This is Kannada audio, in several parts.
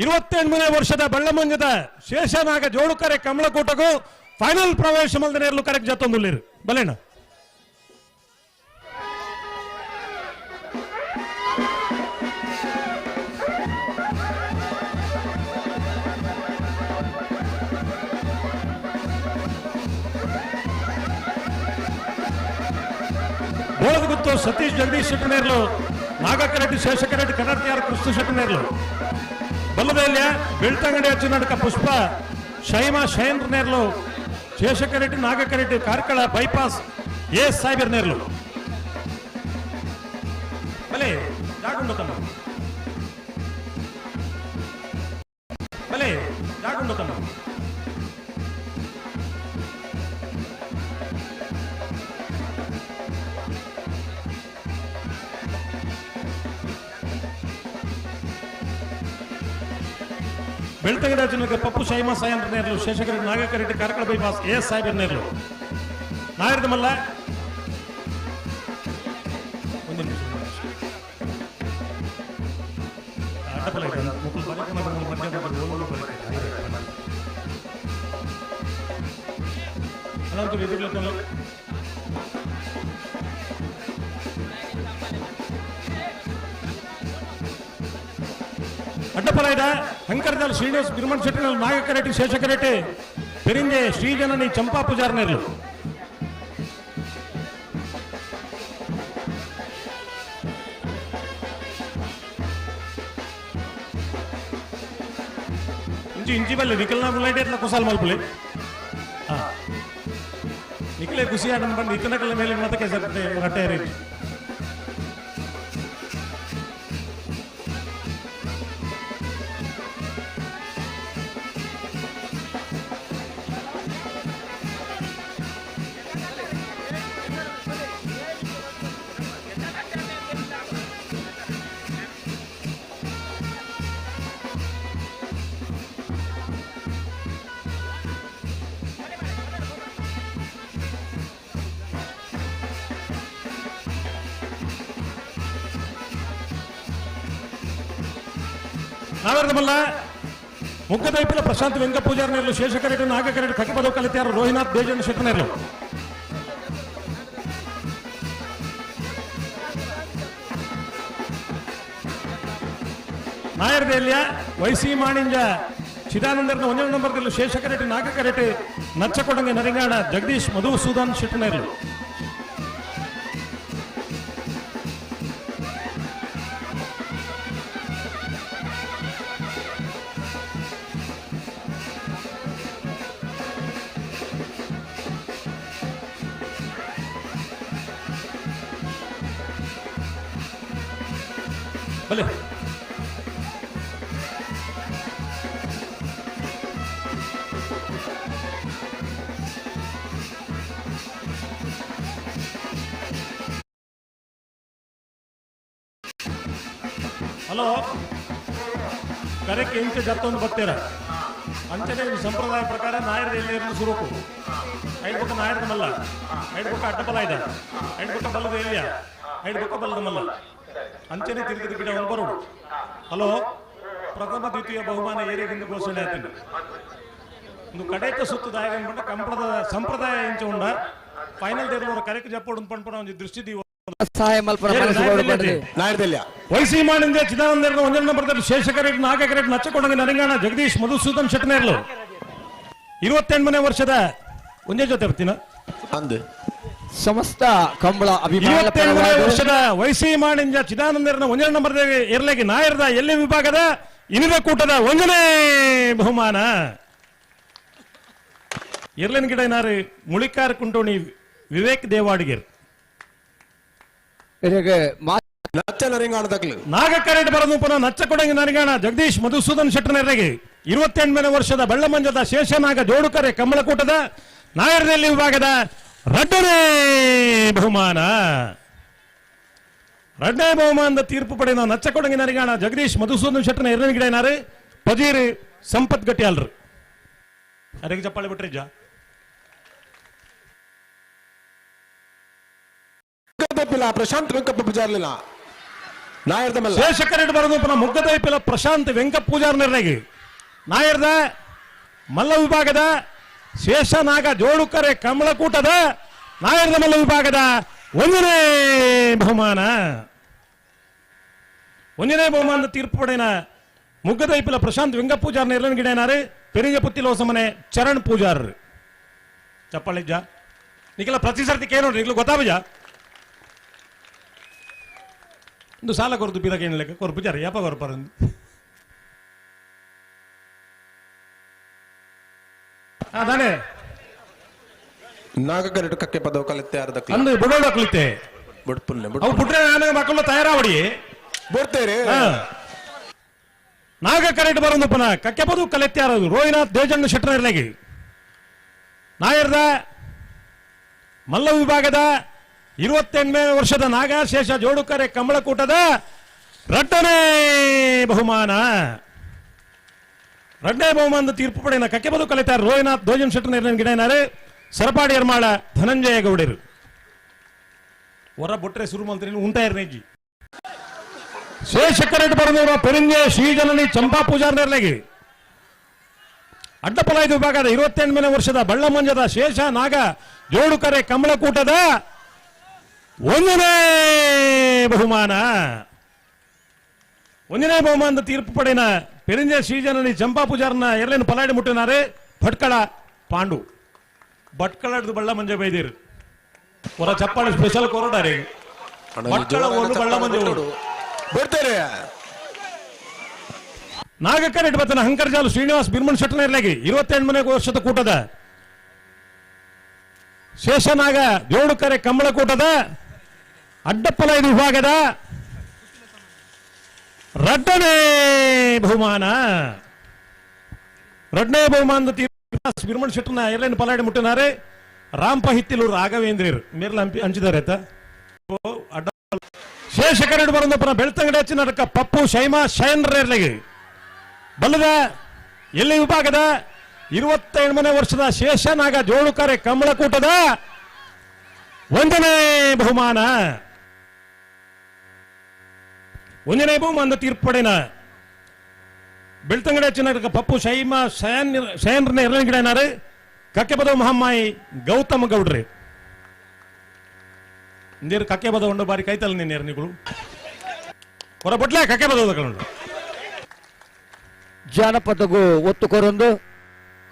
ಇರುವತ್ತೆಂಟನೇ ವರ್ಷದ ಬೆಳ್ಳಮಂಜದ ಶೇಷನಾಗ ಜೋಡುಕರೆ ಕಮಲಕೂಟಗೂ ಫೈನಲ್ ಪ್ರವೇಶ ಮಲ್ದನೇರ್ಲು ಕರೆಕ್ಟ್ ಜತ್ತೊಂದುಲ್ಲಿರು ಬಲೇಣ ಬೋಳದ ಸತೀಶ್ ಜಗದೀಶ್ ಶೆಟ್ಟನೇರ್ಲು ನಾಗಕರೆಡ್ಡಿ ಶೇಷಕರೆಡ್ಡಿ ಕನ್ನಡ ಕೃಷ್ಣ ಶೆಟ್ಟನೇರ್ಲು ಬಲ್ಲದೆಲ್ಲ ಬೆಳ್ತಂಗಡಿ ಅಚ್ಚುನಡಕ ಪುಷ್ಪ ಶೈಮ ಶೈನ್ರ ನೇರ್ಲು ಶೇಷಕರೆಡ್ಡಿ ನಾಗಕರೆಡ್ಡಿ ಕಾರ್ಕಳ ಬೈಪಾಸ್ ಎ ಸಾಹೇಬರ್ ನೇರ್ಲು ಬಲೆ ಜಾಗುಂಡು ತಮ್ಮ ಬಲೆ ಜಾಗುಂಡು ತಮ್ಮ ಬೆಳ್ತಂಗಡಿ ಜನಕ್ಕೆ ಪಪ್ಪು ಶೈಮ ಸಾಯಂದ್ರ ಶೇಷಗಿರಿ ಶೇಷಕರೆಡ್ಡಿ ನಾಗಕರೆಡ್ಡಿ ಕಾರ್ಕಳ ಬೈಪಾಸ್ ಎ ಸಾಹೇಬರ್ ನೇರ್ಲು. ನಾಯರ್ದ ಮಲ್ಲ. ಒಂದು ನಿಮಿಷ. ನಿಮಿಷ. ಇದೆ ಹಂಕರದಲ್ಲಿ ಶ್ರೀನಿವಾಸ್ ಬಿರ್ಮಣ್ ಶೆಟ್ಟಿನಲ್ಲಿ ನಾಗಕರೆಡ್ಡಿ ಶೇಷಕರೆಡ್ಡಿ ಪೆರಿಂದೆ ಶ್ರೀಜನನಿ ಚಂಪಾ ಪೂಜಾರ್ನೇರ್ಲು ಇಂಚಿ ಇಂಚಿ ಬಲ್ಲೆ ನಿಖಲ್ನ ಮುಲ್ಲೈಟ್ ಎತ್ಲ ಕುಸಾಲ್ ಮಲ್ಪುಲೆ ಹಾ ನಿಖಲೆ ಖುಷಿ ಆಟನ್ ಬಂದು ಇತನಕಲ್ಲ ಮೇಲೆ ಮತ್ತೆ ಕೆಲಸ ರಟ್ಟೆ ರೀತಿ ಮುಗ್ಗದ ಮುಗ್ಗದೈಪಿಲ ಪ್ರಶಾಂತ್ ವೆಂಕ ಪೂಜಾರ್ನೇರ್ಲು ಶೇಷಕರೆಡ್ಡಿ ನಾಗಕರೆಡ್ಡಿ ಕಕಿಪದವು ಕಲಿತಾರು ರೋಹಿನಾಥ್ ಬೇಜನ್ ಶೆಟ್ಟನೇರ್ಲು. ವೈ ವೈಸಿ ಮಾಣಿಂಜ, ಚಿದಾನಂದರ್ನ ಒಂದನೇ ನಂಬರ್ದಲ್ಲಿ ಶೇಷಕರೆಡ್ಡಿ ನಾಗಕರೆಡ್ಡಿ ನಚ್ಚಕೊಡಂಗೆ ನರಿಂಗಾಣ ಜಗದೀಶ್ ಮಧುಸೂದನ್ ಶೆಟ್ಟನೇರ್ಲು. ಬಲೆ ಹಲೋ? ಕರೆಕ್ಟ್ ಇಂಚೆ ಜತ್ತೊಂದು ಬರ್ತೀರ? ಅಂಚನೆ ಒಂದು ಸಂಪ್ರದಾಯ ಪ್ರಕಾರ ನಾಯರ್ ಇರಲು ಸುರುಕು. ಐದು ಪಕ್ಕ ನಾಯರದ ಮಲ್ಲ. ಐದು ಪಕ್ಕ ಅಡ್ಡಬಲ ಇದೆ. ಐದು ಪಕ್ಕ ಬಲ್ಲದ ಎಲ್ಲಿಯ ಐದು ಪಕ್ಕ ಬಲ್ಲದ ಮಲ್ಲ. ಅಂಚನೆ ತಿರುಗಿದ ಗಿಡ ಒಂದು ಬರೋಡು. ಹಲೋ? ಪ್ರಥಮ ದ್ವಿತೀಯ ಬಹುಮಾನ ಏರಿಯಿಂದ ಘೋಷಣೆ ಆಯ್ತೀನಿ ಒಂದು ಕಡೆಕ ಸುತ್ತು ದಾಯ ಕಂಪಳದ ಸಂಪ್ರದಾಯ ಇಂಚ ಉಂಡ. ಫೈನಲ್ ದೇವರು ಕರೆಕ್ ಜಪ್ಪೋಡು ಪಂಪಣ ಒಂದು ದೃಷ್ಟಿ ದೀವ. ಸಹಾಯ ಮಲ್ಪುರ ಮನಸ್ಸುಗೋಡು ಬಡ್ರಿ ನಂಬರ್ ಶೇಷ ಮಾಡಿಂದ ನಂಬರ್ದಲ್ಲಿ ಶೇಷಕರೆಡ್ ನಾಗಕರೆಡ್ ನಚ್ಚಕೊಂಡಂಗೆ ನರಿಂಗಾಣ ಜಗದೀಶ್ ಮಧುಸೂದನ್ ಶೆಟ್ಟನೇರ್ಲು ಇರುವತ್ತೆಂಟನೇ ವರ್ಷದ ಒಂದೇ ಜೊತೆ ಬರ್ತೀನ? ಅಂದು. ಸಮಸ್ತ ಕಂಬಳ ಅಭಿಮಾನ ವರ್ಷದ ವೈಸಿ ಮಾಡಿಂಜ ಚಿದಾನಂದರನ ಒಂದನೇ ನಂಬರ್ ಇರ್ಲಿಕ್ಕೆ ನಾಯರ್ದ ಎಲ್ಲಿ ವಿಭಾಗದ ಇನಿದ ಕೂಟದ ಒಂದನೇ ಬಹುಮಾನ. ಇರ್ಲಿನ ಗಿಡ ಏನಾರು ಮುಳಿಕಾರ ಕುಂಟೋಣಿ ವಿವೇಕ್ ದೇವಾಡಿಗೇರ್. ಇದಕ್ಕೆ ಮಾ ನಚ್ಚ ನರಿಂಗಾಣದಕ್ಲು ನಾಗಕರೆಡ್ ಬರದು ಪುನಃ ನಚ್ಚಕೊಡಂಗಿ ನರಿಗಾಣ ಜಗದೀಶ್ ಮಧುಸೂದನ್ ಶೆಟ್ಟನರಿಗೆ ಇರುವತ್ತೆಂಟನೇ ವರ್ಷದ ಬಳ್ಳಮಂಜದ ಶೇಷನಾಗ ಜೋಡುಕರೆ ಕಮಲಕೂಟದ ನಾಯರದಲ್ಲಿ ವಿಭಾಗದ ರಡ್ಡನೇ ಬಹುಮಾನ. ರಡ್ಡನೇ ಬಹುಮಾನದ ತೀರ್ಪು ಪಡೆದ ನಚ್ಚಕೊಡಂಗಿ ನರಿಗಾಣ ಜಗದೀಶ್ ಮಧುಸೂದನ್ ಶೆಟ್ಟನ ಎರಡನೇ ಗಿಡ ಏನಾರು? ಪಜೀರಿ ಸಂಪತ್ ಗಟ್ಟಿಯಾಲ್ರು ಅದಕ್ಕೆ ಚಪ್ಪಾಳೆ ಬಿಟ್ರಿ ಜಾ? ತಪ್ಪಿಲ್ಲ ಪ್ರಶಾಂತ್ ವೆಂಕಪ್ಪ ಪೂಜಾರ್ಲಿಲ್ಲ ನಾಯರ್ದ ಮಲ್ಲ. ಶೇಷಕರೆಡ್ ಬರೋದು ಪುನಃ ಮುಗ್ಗದೈಪಿಲ ಪ್ರಶಾಂತ್ ವೆಂಕಪ್ಪ ಪೂಜಾರ್ ನಿರ್ಣಯ ನಾಯರ್ದ ಮಲ್ಲ ವಿಭಾಗದ ಶೇಷನಾಗ ಜೋಡುಕರೆ ಕಮಲಕೂಟದ ನಾಯರ್ದ ಮಲ್ಲ ವಿಭಾಗದ ಒಂದನೇ ಬಹುಮಾನ ಒಂದನೇ ಬಹುಮಾನದ ತೀರ್ಪು ಪಡೆನ ಮುಗ್ಗದೈಪಿಲ ಪ್ರಶಾಂತ್ ವೆಂಕ ಪೂಜಾರ್ ನಿರ್ಣಯ ಗಿಡನಾರು ಪೆರಿಂಗ ಪುತ್ತಿಲೋಸಮನೆ ಚರಣ್ ಪೂಜಾರ್ ಚಪ್ಪಾಳಿಜ್ಜ ನಿಖಿಲ ಪ್ರತಿ ಸರ್ತಿ ಕೇಳೋಣ ನಿಖಿಲ ಗೊತ್ತಾಬಜ ಒಂದು ಸಾಲ ಕೊರತು ಬೀದಕ್ಕೆ ಏನಿಲ್ಲ ಕೊರಪು ಜಾರ ಯಾಪ ಕೊರಪಾರ ಅದಾನೆ. ನಾಗ ಪದವು ಕಲಿತೆ ಯಾರ ದಕ್ಲು ಅಂದು ಬುಡೋಡ ಕಲಿತೆ. ಬುಡ್ಪುಲ್ಲೆ ಅವು ಬಿಟ್ರೆ ನಾನು ಮಕ್ಕಳು ತಯಾರಾವಡಿ. ಬಿಡ್ತೇರಿ. ನಾಗ ಕರೆಕ್ಟ್ ಬರೋದು ಪುನಃ ಕಕ್ಕೆ ಬದು ಕಲೆತ್ತೆ ಆರೋದು. ರೋಹಿನಾಥ್ ದೇಜಂಗ ಶೆಟ್ಟರ್ ಇರ್ಲಾಗಿ ನಾಯರ್ದ ಮಲ್ಲ ವಿಭಾಗದ ಇರುವತ್ತೆಂಟನೇ ವರ್ಷದ ನಾಗಶೇಷ ಜೋಡುಕರೆ ಕಂಬಳಕೂಟದ ರಟ್ಟನೇ ಬಹುಮಾನ. ರಡ್ಡನೇ ಬಹುಮಾನದ ತೀರ್ಪು ಪಡೆಯನ ಕಕ್ಕೆ ಬದು ಕಲಿತಾರೆ ರೋಹಿನಾಥ್ ದೋಜನ್ ಶೆಟ್ಟರ್ ನಿರ್ಣಯ ಏನಾರೆ? ಸರಪಾಡಿ ಎರ್ಮಾಳ ಧನಂಜಯ ಗೌಡರು. ಹೊರ ಬೊಟ್ರೆ ಶುರು ಮಂತ್ರಿ ಉಂಟಾಯರ್ ಇರ್ನೇಜಿ ಶೇಷಕರೆಡ್ ಬರೆದವರ ಪೆರಿಂಗೆ ಶ್ರೀಜನನಿ, ಚಂಪಾ ಪೂಜಾರ್ ನಿರ್ಲಗಿ ಅಡ್ಡಪಲಾಯದ ವಿಭಾಗದ ಇರುವತ್ತೆಂಟನೇ ವರ್ಷದ ಬಳ್ಳಮಂಜದ ಶೇಷ, ನಾಗ ಜೋಡುಕರೆ ಕಮಲಕೂಟದ ಒಂದನೇ ಬಹುಮಾನ. ಒಂದನೇ ಬಹುಮಾನದ ತೀರ್ಪು ಪಡೆನ ಪೆರಿಂಜೆ ಶ್ರೀಜನನಿ ಚಂಪಾ ಪೂಜಾರನ್ನ ಎರಲೇನು ಪಲಾಡಿ ಮುಟ್ಟಿನಾರೆ ಭಟ್ಕಳ ಪಾಂಡು. ಭಟ್ಕಳದ ಬಳ್ಳ ಮಂಜ ಬೈದಿರು. ಹೊರ ಚಪ್ಪಾಳಿ ಸ್ಪೆಷಲ್ ಕೊರಡಾರೆ ಭಟ್ಕಳ ಒಂದು ಬಳ್ಳ ಮಂಜ ಊರು. ನಾಗಕ್ಕನ ಹಂಕರ್ಜಾಲು ಶ್ರೀನಿವಾಸ್ ಬಿರ್ಮನ್ ಶೆಟ್ಟನ ಇರ್ಲಾಗಿ. ಮನೆ ವರ್ಷದ ಕೂಟದ. ಶೇಷನಾಗ ಜೋಡುಕರೆ ಕಂಬಳ ಕೂಟದ. ಅಡ್ಡಪ್ಪಲ ಇದು ವಿಭಾಗದ. ರಡ್ಡನೇ ಬಹುಮಾನ. ರಡ್ಡನೇ ಬಹುಮಾನದ ತೀರ್ಮಾನ ಶೆಟ್ಟನ ಎಲ್ಲೇನು ಪಲಾಡಿ ಮುಟ್ಟನಾರೆ ರಾಮ್ ಹಿತ್ತಿಲೂರು ರಾಘವೇಂದ್ರರು ಮೇರ್ಲ ಹಂಪಿ ಹಂಚಿದ್ದಾರೆ ಆಯ್ತಾ? ಶೇಷಕರೆಡ್ ಬರೋದಪ್ಪನ ಬೆಳ್ತಂಗಡಿ ಹಚ್ಚಿ ನಡಕ ಪಪ್ಪು, ಶೈಮಾ, ಶಯನ್ರ ಇರ್ಲಾಗಿ ಬಲ್ಲದ ಎಲ್ಲಿ ವಿಭಾಗದ? ಇರುವತ್ತೈದನೇ ವರ್ಷದ ಶೇಷನಾಗ ಜೋಳುಕರೆ ಕಮಲಕೂಟದ ಒಂದನೇ ಬಹುಮಾನ. ಒಂದನೇ ಬಹುಮಾನದ ತೀರ್ಪು ಪಡೆನ ಬೆಳ್ತಂಗಡಿ ಹಚ್ಚಿನ ಪಪ್ಪು ಶೈಮ ಶಯನ್ ಶಯನ್ರನ್ನ ಎರಡನೇ ಗಿಡ ಏನಾರು ಕಕ್ಕೆ ಬದವ ಮಹಮ್ಮಾಯಿ ಗೌತಮ ಗೌಡ್ರಿ ನೀರು ಕಕ್ಕೆ ಬದ ಉಂಡು ಬಾರಿ ಕೈತಲ್ಲ ನೀನು ಎರನಿಗಳು ಹೊರ ಬಟ್ಲೆ ಕಕ್ಕೆ ಬದವ ಕಣು ಜಾನಪದಗೂ ಒತ್ತು ಕೊರೊಂದು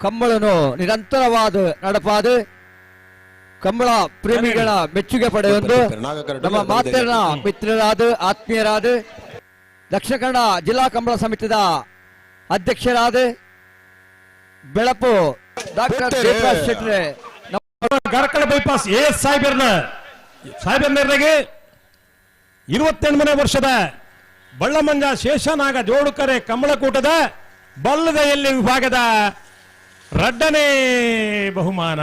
ಕಂಬಳನು ನಿರಂತರವಾದ ನಡಪಾದು ಕಂಬಳ ಪ್ರೇಮಿಗಳ ಮೆಚ್ಚುಗೆ ಪಡೆಯೊಂದು ನಾಗ ಕರೆಕ್ಟ್ ನಮ್ಮ ಮಾತೆರನ ಮಿತ್ರರಾದ ಆತ್ಮೀಯರಾದ ದಕ್ಷಿಣ ಕನ್ನಡ ಜಿಲ್ಲಾ ಕಂಬಳ ಸಮಿತಿದ ಅಧ್ಯಕ್ಷರಾದ ಬೆಳಪು ಡಾಕ್ಟರ್ ಶೆಟ್ರೆ. ಗರಕಳ ಬೈಪಾಸ್ ಎ ಎಸ್ ಸಾಹೇಬರ್ನ ಸಾಹೇಬರ್ನರಿಗೆ ಇರುವತ್ತೆಂಟನೇ ವರ್ಷದ ಬಳ್ಳಮಂಜ ಶೇಷನಾಗ ಜೋಡುಕರೆ ಕಮಲಕೂಟದ ಬಲ್ಲದ ಎಲ್ಲಿ ವಿಭಾಗದ ರಡ್ಡನೇ ಬಹುಮಾನ.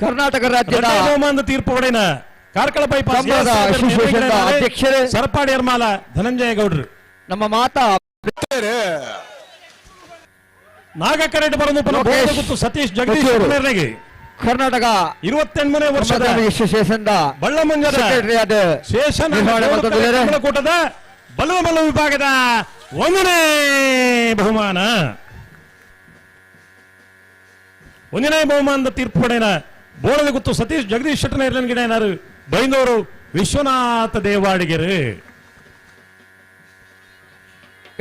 ಕರ್ನಾಟಕ ರಾಜ್ಯದ ಬಹುಮಾನದ ತೀರ್ಪು ಪಡೆನ ಕಾರ್ಕಳ ಅಧ್ಯಕ್ಷರೇ. ಸರಪಾಡಿ ಯರ್ಮಾಲ ಧನಂಜಯ ಗೌಡ್ರು ನಮ್ಮ ಮಾತಾ ನಾಗಕರೆಡ್ ಗೊತ್ತು ಸತೀಶ್ ಜಗದೀಶ್. ಕರ್ನಾಟಕ ಇರುವತ್ತೆಂಟನೇ ವರ್ಷದ ಶೇಷನ್ ಆದ ಶೇಷನ. ಕೂಟದ ಬಲುವ ಬಲುವ ವಿಭಾಗದ ಒಂದನೇ ಬಹುಮಾನ ಒಂದನೇ ಬಹುಮಾನದ ತೀರ್ಪು ಪಡೆಯನ ಬೋಳದ ಗುತ್ತು ಸತೀಶ್ ಜಗದೀಶ್ ಶೆಟ್ಟನ ಇರ್ಲನ್ ಗಿಡ ಏನಾರು ಬೈಂದವರು ವಿಶ್ವನಾಥ ದೇವಾಡಿಗೆರೆ.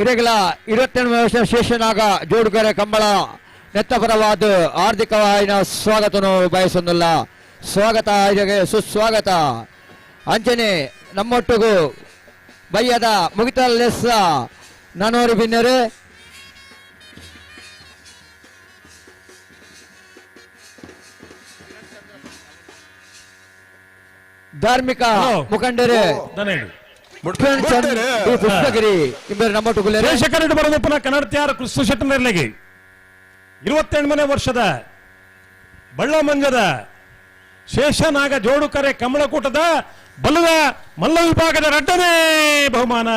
ಇರೆಗಲ ಇರುವತ್ತೆರಡು ವರ್ಷ ಶೇಷನಾಗ ಜೋಡುಗರೆ ಕಂಬಳ, ನೆತ್ತಪರವಾದ ಆರ್ಥಿಕವಾಯಿನ ಸ್ವಾಗತನು ಬಯಸೊಂದಿಲ್ಲ ಸ್ವಾಗತ ಇದಕ್ಕೆ ಸುಸ್ವಾಗತ. ಅಂಚನೆ ನಮ್ಮೊಟ್ಟಿಗೂ ಬಯ್ಯದ ಮುಗಿತ ಲೆಸ್ಸ ನಾನೂರು ಧಾರ್ಮಿಕ ಮುಖಂಡರೇ ನಮ್ಮ ಪುಷ್ಪಗಿರಿ ಇಬ್ಬರು ಬರೋದಪ್ಪನ ಕನ್ನಡತ್ಯಾರ ಕೃಷ್ಣ ಶೆಟ್ಟನ ಇರ್ಲಿಗೆ ಇರುವತ್ತೆಂಟನೇ ವರ್ಷದ ಬಳ್ಳಮಂಜದ ಶೇಷನಾಗ ಜೋಡುಕರೆ ಕಮಲಕೂಟದ ಬಲದ ಮಲ್ಲ ವಿಭಾಗದ ರಡ್ಡನೇ ಬಹುಮಾನ.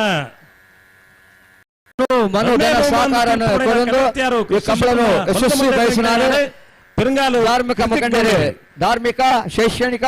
ಯಶಸ್ವಿ ಮುಖಂಡರು ಧಾರ್ಮಿಕ ಶೈಕ್ಷಣಿಕ